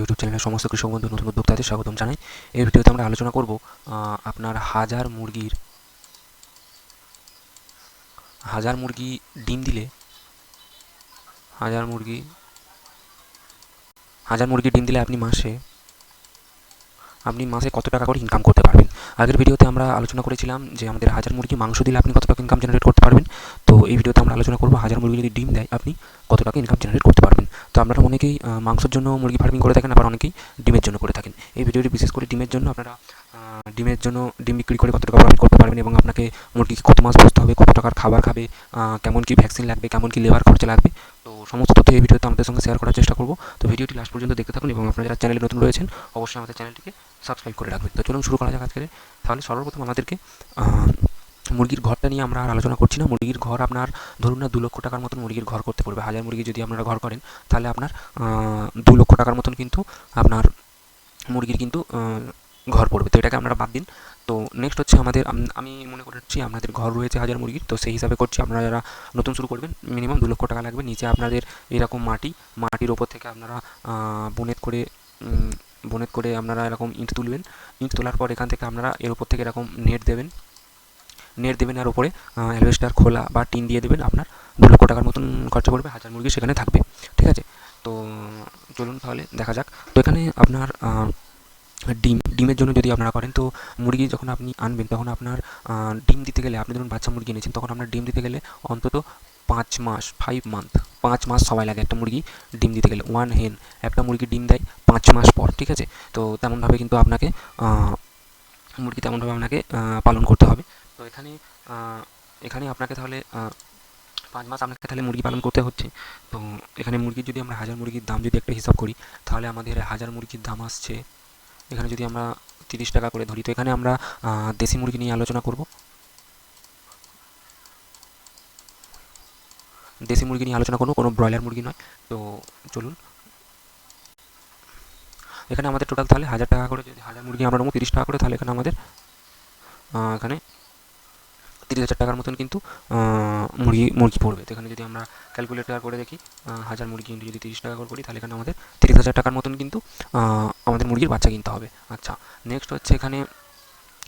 YouTube চ্যানেলের সমস্ত কৃষক বন্ধু, নতুন উদ্যোক্তাদের স্বাগতম জানাই। এই ভিডিওতে আমরা আলোচনা করব আপনার হাজার মুরগির, হাজার মুরগি ডিম দিলে, হাজার মুরগি হাজার মুরগি ডিম দিলে আপনি মাসে আপনি মাসে কত টাকা করে ইনকাম করতে পারবেন? আগের ভিডিওতে আমরা আলোচনা করেছিলাম যে আমাদের হাজার মুরগি মাংস দিলে আপনি কত টাকা ইনকাম জেনারেট করতে পারবেন? তো এই ভিডিওতে আমরা আলোচনা করব, হাজার মুরগি যদি ডিম দেয়, আপনি কত টাকা ইনকাম জেনারেট করতে পারবেন? আপনারা অনেকেই মাংসের জন্য মুরগি ফার্মিং করে থাকেন, আবার অনেকেই ডিমের জন্য করে থাকেন। এই ভিডিওটি বিশেষ করে ডিমের জন্য আপনারা ডিমের জন্য ডিম বিক্রি করে কত টাকা করতে পারবেন এবং আপনাকে মুরগিকে কত মাস বসতে হবে, কত টাকার খাবার খাবে কেমন কি ভ্যাকসিন লাগবে, কেমন কি লেবার খরচা লাগবে, তো সমস্ত তথ্য এই ভিডিওতে আমাদের সঙ্গে শেয়ার করার চেষ্টা করব। তো ভিডিওটি লাস্ট পর্যন্ত দেখতে থাকুন এবং আপনারা যারা চ্যানেলে নতুন রয়েছেন, অবশ্যই আমাদের চ্যানেলটিকে সাবস্ক্রাইব করে রাখবেন। তো চলুন শুরু করা যাক আজকে তাহলে সর্বপ্রথম আমাদেরকে মুরগির ঘরটা নিয়ে আমরা আর আলোচনা করছি না। মুরগির ঘর আপনার ধরুন না, দু লক্ষ টাকার মতন মুরগির ঘর করতে পড়বে। হাজার মুরগি যদি আপনারা ঘর করেন, তাহলে আপনার দু লক্ষ টাকার মতন কিন্তু আপনার মুরগির কিন্তু ঘর পড়বে। তো এটাকে আপনারা বাদ দিন। তো নেক্সট হচ্ছে আমাদের, আমি মনে করছি আপনাদের ঘর রয়েছে হাজার মুরগির। তো সেই হিসাবে করছি, আপনারা যারা নতুন শুরু করবেন মিনিমাম দু লক্ষ টাকা লাগবে। নিচে আপনাদের এরকম মাটি, মাটির ওপর থেকে আপনারা বোনেট করে বোনেট করে আপনারা এরকম ইট তুলবেন। ইট তোলার পর এখান থেকে আপনারা এর উপর থেকে এরকম নেট দেবেন। নেট দেবেন আর উপরে অ্যালভেস্টার, খোলা বা টিন দিয়ে দেবেন আপনার। দু লক্ষ টাকার মতন খরচা পড়বে, হাজার মুরগি সেখানে থাকবে, ঠিক আছে? তো, চলুন তাহলে দেখা যাক। তো এখানে আপনার ডিম, ডিমের জন্য যদি আপনারা করেন, তো মুরগি যখন আপনি আনবেন, তখন আপনার ডিম দিতে গেলে, আপনি ধরুন বাচ্চা মুরগি এনেছেন, তখন আপনার ডিম দিতে গেলে অন্তত পাঁচ মাস ফাইভ মান্থ পাঁচ মাস সময় লাগে একটা মুরগি ডিম দিতে গেলে। ওয়ান হেন একটা মুরগি ডিম দেয় পাঁচ মাস পর, ঠিক আছে? তো তেমনভাবে কিন্তু আপনাকে মুরগি তেমনভাবে আপনাকে পালন করতে হবে। তো এখানে এখানে আপনাকে তাহলে পাঁচ মাস আপনাকে তাহলে মুরগি পালন করতে হচ্ছে। তো এখানে মুরগির যদি আমরা হাজার মুরগির দাম যদি একটা হিসাব করি, তাহলে আমাদের হাজার মুরগির দাম আসছে। এখানে যদি আমরা তিরিশ টাকা করে ধরি, তো এখানে আমরা দেশি মুরগি নিয়ে আলোচনা করব। দেশি মুরগি নিয়ে আলোচনা করব, কোনো ব্রয়লার মুরগি নয়। তো চলুন এখানে আমাদের টোটাল তাহলে হাজার টাকা করে যদি হাজার মুরগি আমরা নেব তিরিশ টাকা করে, তাহলে এখানে আমাদের এখানে তিরিশ হাজার টাকার মতন কিন্তু মুরগি মুরগি পড়বে। তো এখানে যদি আমরা ক্যালকুলেটার করে দেখি হাজার মুরগি ইন্টু যদি তিরিশ টাকা করে করি, তাহলে এখানে আমাদের তিরিশ হাজার টাকার মতন কিন্তু আমাদের মুরগির বাচ্চা কিনতে হবে। আচ্ছা নেক্সট হচ্ছে এখানে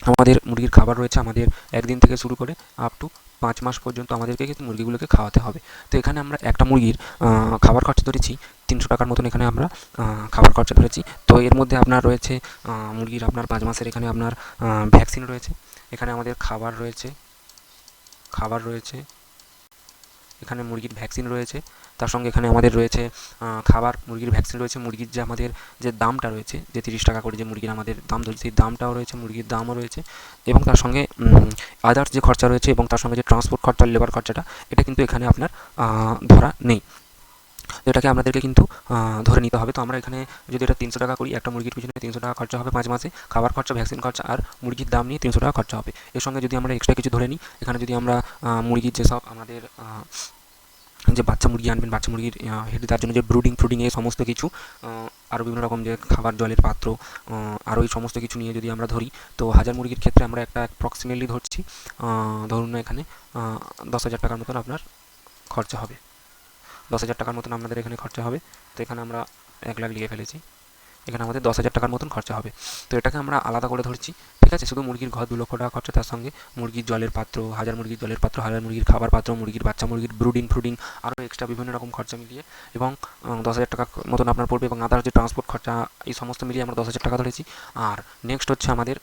আমাদের মুরগির খাবার রয়েছে আমাদের একদিন থেকে শুরু করে আপ টু পাঁচ মাস পর্যন্ত আমাদেরকে কিন্তু মুরগিগুলোকে খাওয়াতে হবে। তো এখানে আমরা একটা মুরগির খাবার খরচা ধরেছি তিনশো টাকার মতন এখানে আমরা খাবার খরচা ধরেছি। তো এর মধ্যে আপনার রয়েছে মুরগির আপনার পাঁচ মাসের এখানে আপনার ভ্যাকসিন রয়েছে। এখানে আমাদের খাবার রয়েছে খাবার রয়েছে, এখানে মুরগির ভ্যাকসিন রয়েছে। তার সঙ্গে এখানে আমাদের রয়েছে খাবার, মুরগির ভ্যাকসিন রয়েছে। মুরগির যে আমাদের যে দামটা রয়েছে, যে তিরিশ টাকা করে যে মুরগির আমাদের দাম ধরছে, সেই দামটাও রয়েছে, মুরগির দামও রয়েছে। এবং তার সঙ্গে আদার্স যে খরচা রয়েছে এবং তার সঙ্গে যে ট্রান্সপোর্ট খরচা লেবার খরচাটা, এটা কিন্তু এখানে আপনার ধরা নেই। এটাকে আপনাদেরকে কিন্তু ধরে নিতে হবে। তো আমরা এখানে যদি এটা তিনশো টাকা করি, একটা মুরগির পিছনে তিনশো টাকা খরচা হবে পাঁচ মাসে। খাবার খরচা ভ্যাকসিন খরচা আর মুরগির দাম নিয়ে তিনশো টাকা খরচা হবে। এর সঙ্গে যদি আমরা এক্সট্রা কিছু ধরে নিই, এখানে যদি আমরা মুরগির যেসব আমাদের যে বাচ্চা মুরগি আনবেন, বাচ্চা মুরগির হেড তার জন্য যে ব্রুডিং ফ্রুডিং এই সমস্ত কিছু আরও বিভিন্ন রকম যে খাবার, জলের পাত্র আরও এই সমস্ত কিছু নিয়ে যদি আমরা ধরি, তো হাজার মুরগির ক্ষেত্রে আমরা একটা অ্যাপ্রক্সিমেটলি ধরছি ধরুন এখানে দশ হাজার টাকার মতন আপনার খরচা হবে। দশ হাজার টাকার মতন আপনাদের এখানে খরচা হবে। তো এখানে আমরা এক লাখ লিখে ফেলেছি। এখানে আমাদের দশ হাজার টাকার মতন খরচা হবে। তো এটাকে আমরা আলাদা করে ধরছি। ঠিক আছে? শুধু মুরগির ঘর দু লক্ষ টাকা খরচা তার সঙ্গে। মুরগির জলের পাত্র, হাজার মুরগির জলের পাত্র, হাজার মুরগির খাবার পাত্র, মুরগির বাচ্চা, মুরগির ব্রুডিং ফ্রুডিং আরও এক্সট্রা বিভিন্ন রকম খরচা মিলিয়ে এবং দশ হাজার টাকা মতন আপনার পড়বে এবং আদার যে ট্রান্সপোর্ট খরচা, এই সমস্ত মিলিয়ে আমরা দশ হাজার টাকা ধরেছি। আর নেক্সট হচ্ছে আমাদের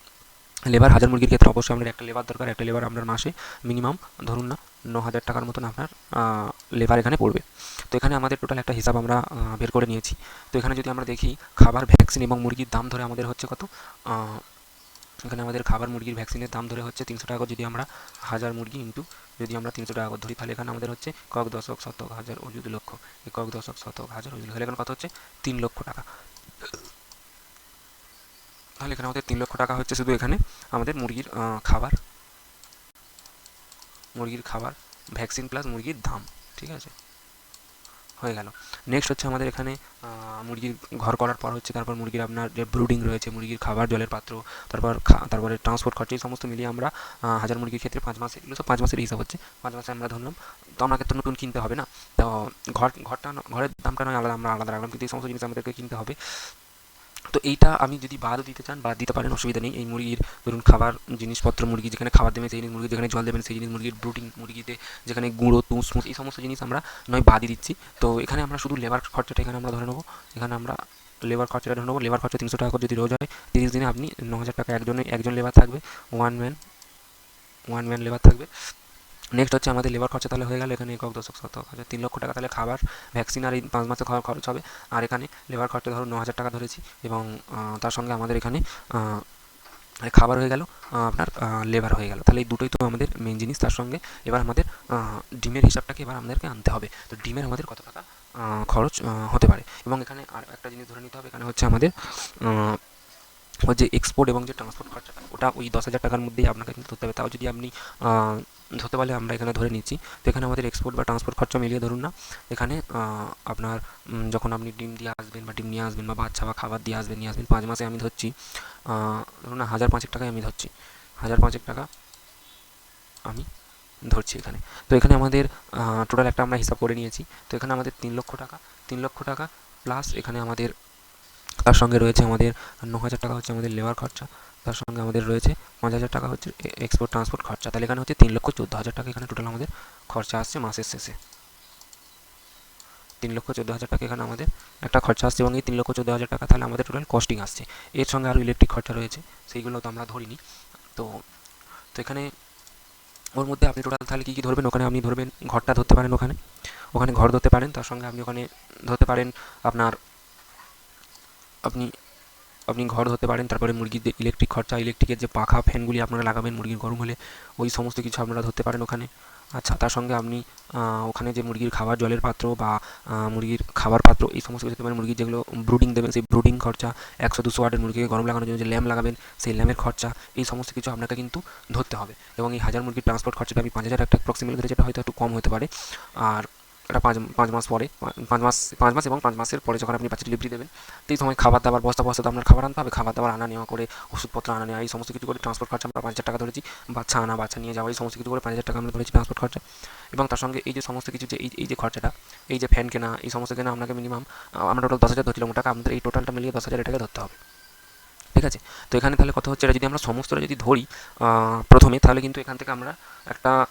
লেবার হাজার মুরগির ক্ষেত্রে অবশ্যই আমাদের একটা লেবার দরকার, একটা লেবার আপনার মাসে মিনিমাম ধরুন না ন হাজার টাকার মতন আপনার লেবার এখানে পড়বে। তো এখানে আমাদের টোটাল একটা হিসাব আমরা বের করে নিয়েছি। তো এখানে যদি আমরা দেখি, খাবার ভ্যাকসিন এবং মুরগির দাম ধরে আমাদের হচ্ছে কত? এখানে আমাদের খাবার, মুরগির ভ্যাকসিনের দাম ধরে হচ্ছে তিনশো টাকা যদি আমরা হাজার মুরগি ইন্টু যদি আমরা তিনশো টাকা ধরি, তাহলে এখানে আমাদের হচ্ছে কক দশক, শতক, হাজার যদি লক্ষ। এই কক দশক, শতক, হাজার যদি তাহলে এখানে কত হচ্ছে? তিন লক্ষ টাকা। তাহলে এখানে আমাদের তিন লক্ষ টাকা হচ্ছে শুধু এখানে আমাদের মুরগির খাবার। মুরগির খাবার ভ্যাকসিন প্লাস মুরগির দাম, ঠিক আছে? হয়ে গেল। নেক্সট হচ্ছে আমাদের এখানে মুরগির ঘর করার পর হচ্ছে, তারপর মুরগির আপনার যে ব্রুডিং রয়েছে, মুরগির খাবার, জলের পাত্র, তারপর তারপরে ট্রান্সপোর্ট খরচা, এই সমস্ত মিলিয়ে আমরা হাজার মুরগির ক্ষেত্রে পাঁচ মাসে এগুলো সব পাঁচ মাসের হিসাব হচ্ছে। পাঁচ মাসে আমরা ধরলাম, তো আমাকে তো নতুন কিনতে হবে না? তো ঘর, ঘরটা, ঘরের দামটা নয়, আলাদা, আমরা আলাদা রাখলাম, কিন্তু এই সমস্ত জিনিস আমাদেরকে কিনতে হবে। তো এইটা আমি যদি বাদও দিতে চান বাদ দিতে পারেন, অসুবিধা নেই। এই মুরগির ধরুন খাবার, জিনিসপত্র, মুরগি যেখানে খাবার দেবেন, সেই জিনিস মুরগি যেখানে জল দেবেন, সেই জিনিস, মুরগির ব্রুডিং মুরগিতে যেখানে গুঁড়ো, তুষ মুস এই সমস্ত জিনিস আমরা নয়, বাদই দিচ্ছি। তো এখানে আমরা শুধু লেবার খরচাটা এখানে আমরা ধরে নেব। এখানে আমরা লেবার খরচাটা ধরে নেব। লেবার খরচা তিনশো টাকা করে যদি রোজ হয়, তিরিশ দিনে আপনি ন হাজার টাকা, একজনে, একজন লেবার থাকবে one man one man labour থাকবে। নেক্সট হচ্ছে আমাদের লেবার খরচা তাহলে হয়ে গেল এখানে একক দশক শতক, হাজার তিন লক্ষ টাকা। তাহলে খাবার ভ্যাকসিন আর এই পাঁচ মাসে খাওয়ার খরচ হবে। আর এখানে লেবার খরচা ধরুন ন হাজার টাকা ধরেছি এবং তার সঙ্গে আমাদের এখানে খাবার হয়ে গেল আপনার লেবার হয়ে গেল। তাহলে এই দুটোই তো আমাদের মেন জিনিস। তার সঙ্গে এবার আমাদের ডিমের হিসাবটাকে এবার আমাদেরকে আনতে হবে। তো ডিমের আমাদের কত টাকা খরচ হতে পারে? এবং এখানে আর একটা জিনিস ধরে নিতে হবে, এখানে হচ্ছে আমাদের যে এক্সপোর্ট এবং যে ট্রান্সপোর্ট খরচাটা, ওটা ওই দশ হাজার টাকার মধ্যেই আপনাকে কিন্তু ধরতে হবে। তাও যদি আপনি ধরতে পারলে আমরা এখানে ধরে নিচ্ছি। তো এখানে আমাদের এক্সপোর্ট বা ট্রান্সপোর্ট খরচা মিলিয়ে ধরুন না, এখানে আপনার যখন আপনি ডিম দিয়ে আসবেন বা ডিম নিয়ে আসবেন বা বাচ্চা বা খাবার দিয়ে আসবেন, নিয়ে আসবেন, পাঁচ মাসে আমি ধরছি ধরুন না হাজার পাঁচেক টাকায় আমি ধরছি। হাজার পাঁচেক টাকা আমি ধরছি এখানে। তো এখানে আমাদের টোটাল একটা আমরা হিসাব করে নিয়েছি। তো এখানে আমাদের তিন লক্ষ টাকা, তিন লক্ষ টাকা প্লাস এখানে আমাদের, তার সঙ্গে রয়েছে আমাদের ন হাজার টাকা হচ্ছে আমাদের লেবার খরচা। তার সঙ্গে আমাদের রয়েছে পাঁচ হাজার টাকা হচ্ছে এক্সপোর্ট ট্রান্সপোর্ট খরচা। তাহলে এখানে হচ্ছে তিন লক্ষ চোদ্দ হাজার টাকা এখানে টোটাল আমাদের খরচা আসছে মাসের শেষে। তিন লক্ষ চোদ্দ হাজার টাকা এখানে আমাদের একটা খরচা আসছে এবং এই তিন লক্ষ চোদ্দ হাজার টাকা তাহলে আমাদের টোটাল কস্টিং আসছে। এর সঙ্গে আরও ইলেকট্রিক খরচা রয়েছে, সেইগুলো তো আমরা ধরিনি। তো তো এখানে ওর মধ্যে আপনি টোটাল তাহলে কী কী ধরবেন? ওখানে আপনি ধরবেন ঘরটা ধরতে পারেন ওখানে। ওখানে ঘর ধরতে পারেন, তার সঙ্গে আপনি ওখানে ধরতে পারেন আপনার, আপনি আপনি ঘর ধরতে পারেন, তারপরে মুরগির যে ইলেকট্রিক খরচা ইলেকট্রিকের যে পাখা, ফ্যানগুলি আপনারা লাগাবেন মুরগির গরম হলে, ওই সমস্ত কিছু আপনারা ধরতে পারেন ওখানে। আচ্ছা তার সঙ্গে আপনি ওখানে যে মুরগির খাবার, জলের পাত্র বা মুরগির খাবার পাত্র, এই সমস্ত কিছু মানে মুরগির যেগুলো ব্রুডিং দেবেন, সেই ব্রুডিং খরচা, একশো দুশো ওয়াটের মুরগিকে গরম লাগানোর জন্য যে ল্যাম্প লাগাবেন, সেই ল্যাম্পের খরচা, এই সমস্ত কিছু আপনাকে কিন্তু ধরতে হবে। এবং এই হাজার মুরগির ট্রান্সপোর্ট খরচাটা আমি পাঁচ হাজার একটা অ্যাপ্রক্সিমেটলি ধরে যেটা হয়তো একটু কম হতে পারে। আর এটা পাঁচ পাঁচ মাস পরে, পাঁচ মাস পাঁচ মাস এবং পাঁচ মাসের পরে যখন আপনি বাচ্চা ডেলিভারি দেবেন এই সময় খাবার দাবার বস্তা বস্তা তো আপনার খাবার আনতে হবে খাবার দাবার আনা, নেওয়া করে, ওষুধপত্র আনা, নেওয়া, এই সমস্ত কিছু করে ট্রান্সপোর্ট খরচা আমরা পাঁচ হাজার টাকা ধরেছি, বাচ্চা আনা, বাচ্চা নিয়ে যাওয়া, এই সমস্ত কিছু করে পাঁচ হাজার টাকা আমরা ধরেছি ট্রান্সপোর্ট খরচা। এবং তার সঙ্গে এই যে সমস্ত কিছু যে, এই যে খরচাটা, এই যে ফ্যান কেনা, এই সমস্ত কেনা আপনাকে মিনিমাম আমরা টোটাল দশ হাজার ধরছিলাম টাকা আমাদের এই টোটালটা মিলিয়ে দশ হাজার টাকা ধরতে হবে। ঠিক আছে? তো এখানে তাহলে কথা হচ্ছে এটা যদি আমরা সমস্তটা যদি ধরি প্রথমে তাহলে কিন্তু এখান থেকে আমরা একটা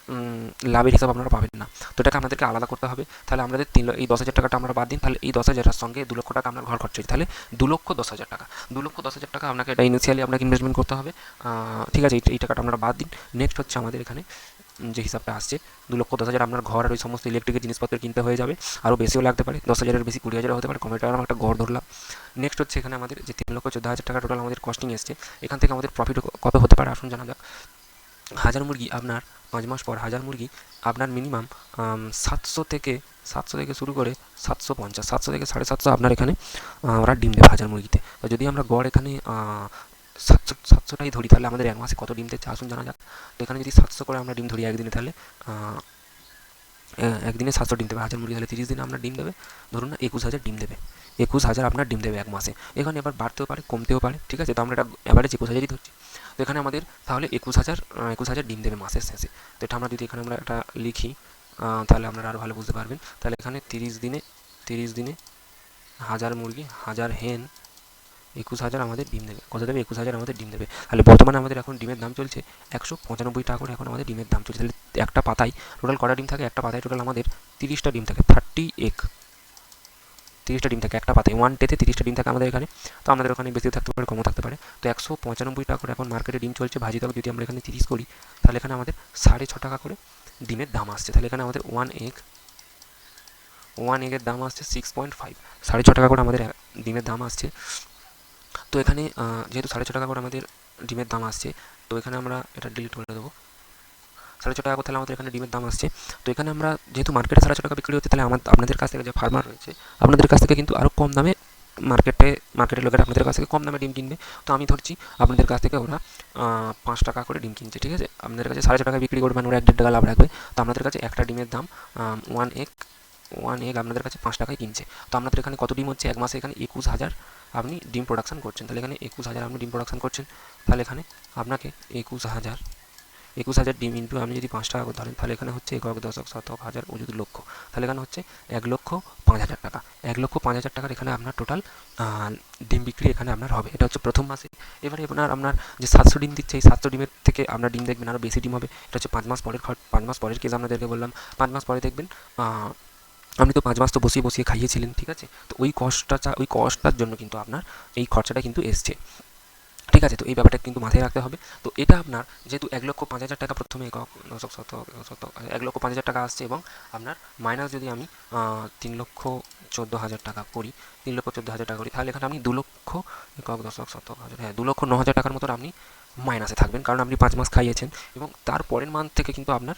লাভের হিসাব আপনারা পাবেন না। তো এটাকে আপনাদেরকে আলাদা করতে হবে। তাহলে আমাদের তিন এই দশ হাজার টাকাটা আমরা বাদ দিন। তাহলে এই দশ হাজারের সঙ্গে দু লক্ষ টাকা আপনার ঘর খরচ তাহলে দু লক্ষ দশ হাজার টাকা। দু লক্ষ দশ হাজার টাকা আপনাকে এটা ইনিশিয়ালি আপনাকে ইনভেস্টমেন্ট করতে হবে। ঠিক আছে, এই- টাকাটা আপনারা বাদ দিন। নেক্সট হচ্ছে আমাদের এখানে যে হিসাবটা আসছে, দু লক্ষ দশ হাজার আপনার ঘর আর ওই সমস্ত ইলেকট্রিকের জিনিসপত্র কিনতে হয়ে যাবে। আরও বেশিও লাগতে পারে, দশ হাজারের বেশি, কুড়ি হাজারও হতে পারে কমে টাকা আমরা একটা ঘর ধরলাম। নেক্সট হচ্ছে এখানে আমাদের যে তিন লক্ষ চোদ্দ হাজার টাকা টোটাল আমাদের কস্টিং এসছে, এখান থেকে আমাদের প্রফিট কত হতে পারে আসুন জানা যাক। হাজার মুরগি আপনার পাঁচ মাস পর হাজার মুরগি আপনার মিনিমাম সাতশো থেকে সাতশো থেকে শুরু করে সাতশো পঞ্চাশ, সাতশো থেকে সাড়ে সাতশো আপনার এখানে ওরা ডিম দেবে হাজার মুরগিতে। যদি আমরা গড় এখানে সাতশো সাতশোটাই ধরি তাহলে আমাদের এক মাসে কত ডিম দিচ্ছে? আসুন জানা যাক। তো এখানে যদি সাতশো করে আমরা ডিম ধরি একদিনে তাহলে একদিনে সাতশো ডিম দেবে। হাজার মুরগি তাহলে তিরিশ দিনে আপনার ডিম দেবে। ধরুন না একুশ হাজার ডিম দেবে। একুশ হাজার আপনার ডিম দেবে এক মাসে। এখানে এবার বাড়তেও পারে, কমতেও পারে, ঠিক আছে? তো আমরা এটা অ্যাভারেজ একুশ হাজারই ধরছি। তো এখানে আমাদের তাহলে একুশ হাজার একুশ হাজার ডিম দেবে মাসের শেষে। তো এটা আমরা যদি এখানে আমরা একটা লিখি তাহলে আপনারা আরও ভালো বুঝতে পারবেন। তাহলে এখানে তিরিশ দিনে তিরিশ দিনে হাজার মুরগি, হাজার হেন একুশ হাজার আমাদের ডিম দেবে। কত দেবে? একুশ হাজার আমাদের ডিম দেবে। তাহলে বর্তমানে আমাদের এখন ডিমের দাম চলছে একশো পঁচানব্বই টাকা করে এখন আমাদের ডিমের দাম চলছে। তাহলে একটা পাতায় টোটাল কটা ডিম থাকে? একটা পাতায় টোটাল আমাদের তিরিশটা ডিম থাকে। থার্টি এক তিরিশটা ডিম থাকে একটা পাতায়। ওয়ান টেতে তিরিশটা ডিম থাকে আমাদের এখানে। তো আমাদের ওখানে বেশি থাকতে পারে, কমও থাকতে পারে। তো একশো পঁচানব্বই টাকা করে এখন মার্কেটে ডিম চলছে। ভাজি তক যদি আমরা এখানে তিরিশ করি, তাহলে এখানে আমাদের সাড়ে ছ টাকা করে ডিমের দাম আসছে। তাহলে এখানে আমাদের ওয়ান এগ ওয়ান এগের দাম আসছে সিক্স পয়েন্ট ফাইভ সাড়ে ছ টাকা করে আমাদের ডিমের দাম আসছে। তো এখানে যেহেতু সাড়ে ছ টাকা করে আমাদের ডিমের দাম আসছে, তো এখানে আমরা এটা ডিলিট করে দেবো। সাড়ে ছ টাকা করে তাহলে আমাদের এখানে ডিমের দাম আসছে। তো এখানে আমরা যেহেতু মার্কেটে সাড়ে ছ টাকা বিক্রি হচ্ছে, তাহলে আমার, আপনাদের কাছ থেকে যে ফার্মার রয়েছে, আপনাদের কাছ থেকে কিন্তু আরও কম দামে মার্কেটে মার্কেটের লোকেরা আপনাদের কাছ থেকে কম দামে ডিম কিনবে। তো আমি ধরছি, আপনাদের কাছ থেকে ওরা পাঁচ টাকা করে ডিম কিনছে, ঠিক আছে? আপনাদের কাছে সাড়ে ছ টাকা বিক্রি করবে মানে ওরা এক দেড় টাকা লাভ রাখবে। তো আপনাদের কাছে একটা ডিমের দাম ওয়ান এগ ওয়ান এগ আপনাদের কাছে পাঁচ টাকায় কিনছে। তো আপনাদের এখানে কত ডিম হচ্ছে? এক মাসে এখানে একুশ হাজার আপনি ডিম প্রোডাকশন করছেন। তাহলে এখানে একুশ হাজার আপনি ডিম প্রোডাকশান করছেন। তাহলে এখানে আপনাকে একুশ হাজার একুশ হাজার ডিম ইন্টু আপনি যদি পাঁচ টাকা করে ধরেন, তাহলে এখানে হচ্ছে একক দশক, শতক, হাজার যদি লক্ষ। তাহলে এখানে হচ্ছে এক লক্ষ পাঁচ হাজার টাকা। এক লক্ষ পাঁচ হাজার টাকার এখানে আপনার টোটাল ডিম বিক্রি এখানে আপনার হবে। এটা হচ্ছে প্রথম মাসে। এবারে আপনার আপনার যে সাতশো ডিম দিচ্ছে, এই সাতশো ডিমের থেকে আপনার ডিম দেখবেন আরও বেশি ডিম হবে। এটা হচ্ছে পাঁচ মাস পরের পাঁচ মাস পরের কেস আপনাদেরকে বললাম। পাঁচ মাস পরে দেখবেন আপনি তো পাঁচ মাস তো বসিয়ে বসিয়ে খাইয়েছিলেন, ঠিক আছে? তো ওই কষ্টটা ওই কষ্টটার জন্য কিন্তু আপনার এই খরচাটা কিন্তু এসছে। ঠিক আছে? তো এই ব্যাপারটা কিন্তু মাথায় রাখতে হবে। তো এটা আপনার যেহেতু এক লক্ষ পাঁচ হাজার টাকা প্রথমে একক একক শতক এক লক্ষ পাঁচ হাজার টাকা আসছে এবং আপনার মাইনাস যদি আমি তিন লক্ষ চোদ্দ হাজার টাকা করি, তিন লক্ষ চোদ্দ হাজার টাকা করি, তাহলে এখানে আপনি দু লক্ষ একক দশক শতক হাজার হ্যাঁ দু লক্ষ ন হাজার টাকার মতো আপনি মাইনাসে থাকবেন, কারণ আপনি পাঁচ মাস খাইয়েছেন এবং তার পরের মান্থ থেকে কিন্তু আপনার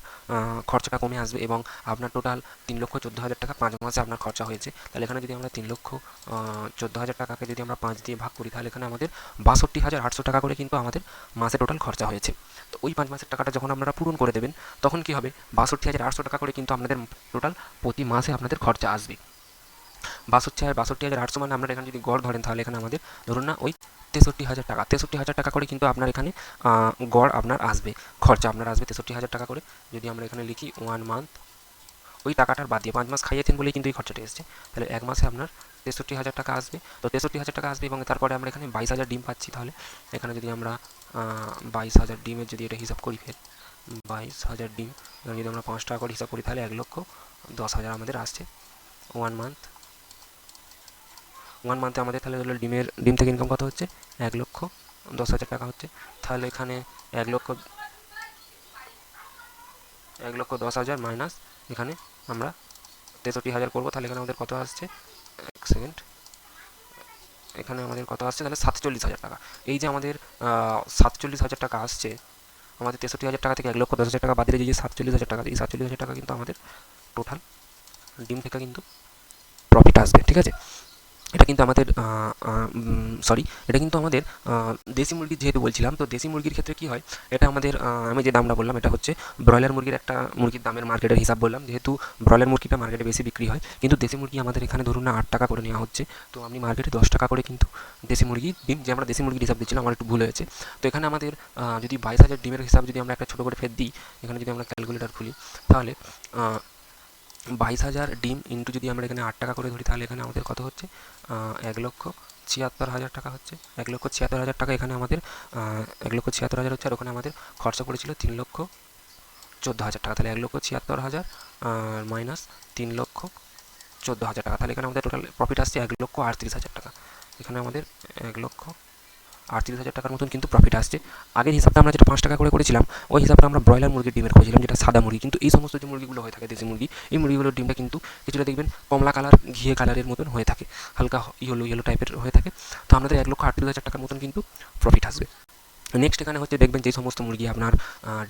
খরচাটা কমে আসবে এবং আপনার টোটাল তিন লক্ষ চোদ্দ হাজার টাকা পাঁচ মাসে আপনার খরচা হয়েছে। তাহলে এখানে যদি আমরা তিন লক্ষ চোদ্দ হাজার টাকাকে যদি আমরা পাঁচ দিয়ে ভাগ করি, তাহলে এখানে আমাদের বাষট্টি হাজার আটশো টাকা করে কিন্তু আমাদের মাসে টোটাল খরচা হয়েছে। তো ওই পাঁচ মাসের টাকাটা যখন আপনারা পূরণ করে দেবেন, তখন কি হবে? বাষট্টি হাজার আটশো টাকা করে কিন্তু আপনাদের টোটাল প্রতি মাসে আপনাদের খরচা আসবে। বাষট্টি হাজার বাষট্টি হাজার আটশো মানে আপনারা এখানে যদি গড় ধরেন, তাহলে এখানে আমাদের, ধরুন না, ওই তেষট্টি হাজার টাকা। তেষট্টি হাজার টাকা করে কিন্তু আপনার এখানে গড় আপনার আসবে। খরচা আপনার আসবে তেষট্টি হাজার টাকা করে। যদি আমরা এখানে লিখি ওয়ান মান্থ ওই টাকাটার বাদ দিয়ে পাঁচ মাস খাইয়েছেন বলেই কিন্তু এই খরচাটা এসছে। তাহলে এক মাসে আপনার তেষট্টি হাজার টাকা আসবে। তো তেষট্টি হাজার টাকা আসবে এবং তারপরে আমরা এখানে বাইশ হাজার ডিম পাচ্ছি তাহলে। এখানে যদি আমরা বাইশ হাজার ডিমের যদি এটা হিসাব করি ফের, বাইশ হাজার ডিম যদি আমরা পাঁচ টাকা করে হিসাব করি তাহলে এক লক্ষ দশ হাজার আমাদের আসছে। ওয়ান মান্থ ওয়ান মান্থে আমাদের তাহলে হলো ডিমের, ডিম থেকে ইনকাম কত হচ্ছে? এক লক্ষ দশ হাজার টাকা হচ্ছে। তাহলে এখানে এক লক্ষ এক লক্ষ দশ হাজার মাইনাস এখানে আমরা তেষট্টি হাজার করব। তাহলে এখানে আমাদের কত আসছে? এক সেকেন্ড এখানে আমাদের কত আসছে? তাহলে সাতচল্লিশ হাজার টাকা। এই যে আমাদের সাতচল্লিশ হাজার টাকা আসছে, আমাদের তেষট্টি হাজার টাকা থেকে এক লক্ষ দশ হাজার টাকা বাদ দিলে যে সাতচল্লিশ হাজার টাকা, এই সাতচল্লিশ হাজার টাকা কিন্তু আমাদের টোটাল ডিম থেকে কিন্তু প্রফিট আসবে, ঠিক আছে? এটা কিন্তু আমাদের সরি এটা কিন্তু আমাদের দেশি মুরগির যেহেতু বলছিলাম, তো দেশি মুরগির ক্ষেত্রে কী হয়, এটা আমাদের আমি যে দামটা বললাম, এটা হচ্ছে ব্রয়লার মুরগির একটা মুরগির দামের মার্কেটের হিসাব বললাম, যেহেতু ব্রয়লার মুরগিটা মার্কেটে বেশি বিক্রি হয়, কিন্তু দেশি মুরগি আমাদের এখানে ধরুন না আট টাকা করে নেওয়া হচ্ছে, তো আপনি মার্কেটে দশ টাকা করে কিন্তু দেশি মুরগি ডিম, যে আমরা দেশি মুরগির হিসাব দিচ্ছিলাম, আমার একটু ভুল হয়েছে, তো এখানে আমাদের যদি বাইশ হাজার ডিমের হিসাব যদি আমরা একটা ছোটো করে ফের দিই, এখানে যদি আমরা ক্যালকুলেটার খুলি, তাহলে বাইশ হাজার ডিম ইন্টু যদি আমরা এখানে আট টাকা করে ধরি, তাহলে এখানে আমাদের কত হচ্ছে? এক লক্ষ ছিয়াত্তর হাজার টাকা হচ্ছে। এক লক্ষ ছিয়াত্তর হাজার টাকা এখানে আমাদের এক লক্ষ ছিয়াত্তর হাজার হচ্ছে, আর ওখানে আমাদের খরচা পড়েছিল তিন লক্ষ চোদ্দ হাজার টাকা। তাহলে এক লক্ষ ছিয়াত্তর হাজার মাইনাস তিন লক্ষ চোদ্দ হাজার টাকা। তাহলে এখানে আমাদের টোটাল প্রফিট আসছে এক লক্ষ আটত্রিশ হাজার টাকা। এখানে আমাদের এক লক্ষ আটত্রিশ হাজার টাকার মতন কিন্তু প্রফিট আসছে। আগের হিসাবটা আমরা যেটা পাঁচ টাকা করে করেছিলাম, ওই হিসাবটা আমরা ব্রয়লার মুরগির ডিমের করেছিলাম, যেটা সাদা মুরগি। কিন্তু এই সমস্ত যে মুরগিগুলো হয়ে থাকে, দেশি মুরগি, এই মুরগিগুলোর ডিমটা কিন্তু কিছুটা দেখবেন কমলা কালার ঘিয়ে কালারের মতন হয়ে থাকে, হালকা ইয়েলো ইয়েলো টাইপের হয়ে থাকে। তো আমাদের এক লক্ষ আটত্রিশ হাজার টাকার মতন কিন্তু প্রফিট আসবে। নেক্সট এখানে হচ্ছে দেখবেন যে সমস্ত মুরগি আপনার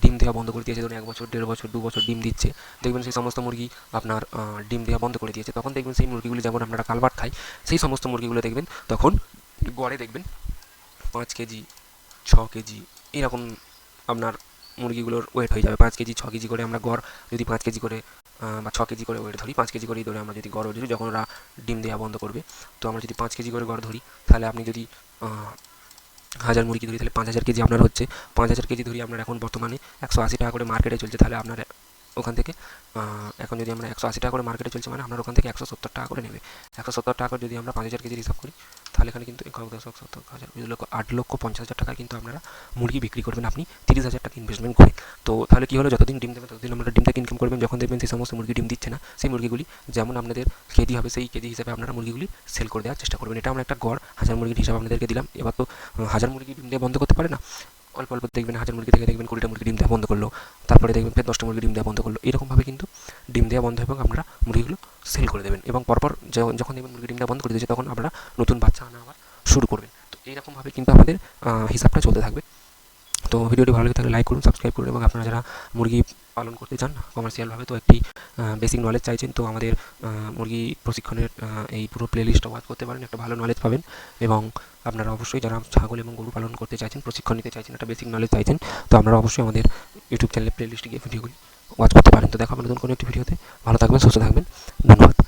ডিম দেওয়া বন্ধ করে দিয়েছে, ধরুন এক বছর, দেড় বছর, দু বছর ডিম দিচ্ছে। দেখবেন সেই সমস্ত মুরগি আপনার ডিম দেওয়া বন্ধ করে দিয়েছে। তখন দেখবেন সেই মুরগিগুলি যেমন আপনারা কালবাট খাই সেই সমস্ত মুরগিগুলো দেখবেন তখন গড়ে দেখবেন পাঁচ কেজি, ছ কেজি, এরকম আপনার মুরগিগুলোর ওয়েট হয়ে যাবে। পাঁচ কেজি, ছ কেজি করে আমরা গড় যদি পাঁচ কেজি করে বা ছ কেজি করে ওয়েট ধরি, পাঁচ কেজি করেই ধরে আমরা যদি গড় ধরি যখন ওরা ডিম দেওয়া বন্ধ করবে। তো আমরা যদি পাঁচ কেজি করে গড় ধরি, তাহলে আপনি যদি হাজার মুরগি ধরি, তাহলে পাঁচ হাজার কেজি আপনার হচ্ছে। পাঁচ হাজার কেজি ধরি আপনার এখন বর্তমানে একশো আশি টাকা করে মার্কেটে চলছে, তাহলে আপনার ওখান থেকে এখন যদি আমরা একশো আশি টাকা করে মার্কেটে চলছে মানে আপনার ওখান থেকে একশো সত্তর টাকা করে নেবে। একশো সত্তর টাকা করে যদি আমরা পাঁচ হাজার কেজি হিসাব করি, তাহলে এখানে কিন্তু এক দশক সত্তর হাজার লক্ষ, আট লক্ষ, পঞ্চাশ হাজার টাকা কিন্তু আপনারা মুরগি বিক্রি করবেন। আপনি তিরিশ হাজার টাকা ইনভেস্টমেন্ট করে তো তাহলে কী হলো? যতদিন ডিম দেবে ততদিন আমরা ডিম থেকে ইনকাম করবেন। যখন দেখবেন সেই সমস্ত মুরগি ডিম দিচ্ছে না, সেই মুরগিগুলি যেমন আপনাদের কেজি হবে, সেই কেজি হিসাবে আপনারা মুরগিগুলি সেল করে দেওয়ার চেষ্টা করবেন। এটা আমরা একটা গড়, হাজার মুরগির হিসাব আপনাদেরকে দিলাম। এবার তো হাজার মুরগি ডিম দিয়ে বন্ধ করতে পারে না? অল্প অল্প দেখবেন, হাজার মুরগি থেকে দেখবেন, কুড়িটা মুরগি ডিম দেওয়া বন্ধ করল, তারপরে দেখবেন ফের দশটা মুরগি ডিম দেওয়া বন্ধ করল, এরকমভাবে কিন্তু ডিম দেওয়া বন্ধ এবং আমরা মুরগিগুলো সেল করে দেবেন এবং পরপর যখন দেখবেন মুরগি ডিমটা বন্ধ করে দিয়েছে, তখন আপনারা নতুন বাচ্চা আনা আবার শুরু করবেন। তো এইরকমভাবে কিন্তু আমাদের হিসাবটা চলতে থাকবে। তো ভিডিওটি ভালো লাগে থাকলে লাইক করুন সাবস্ক্রাইব করুন এবং আপনারা যারা মুরগি পালন করতে চান কমার্শিয়ালভাবে তো একটি বেসিক নলেজ চাইছেন, তো আমাদের মুরগি প্রশিক্ষণের এই পুরো প্লে লিস্টটা ওয়াচ করতে পারেন, একটা ভালো নলেজ পাবেন এবং আপনারা অবশ্যই যারা ছাগল এবং গরু পালন করতে চাইছেন, প্রশিক্ষণ নিতে চাইছেন, একটা বেসিক নলেজ চাইছেন, তো আপনারা অবশ্যই আমাদের ইউটিউব চ্যানেলে প্লেলিস্টে গিয়ে ভিডিওগুলি ওয়াচ করতে পারেন। তো দেখা নতুন কোনো একটি ভিডিওতে ভালো থাকবেন, সুস্থ থাকবেন। ধন্যবাদ।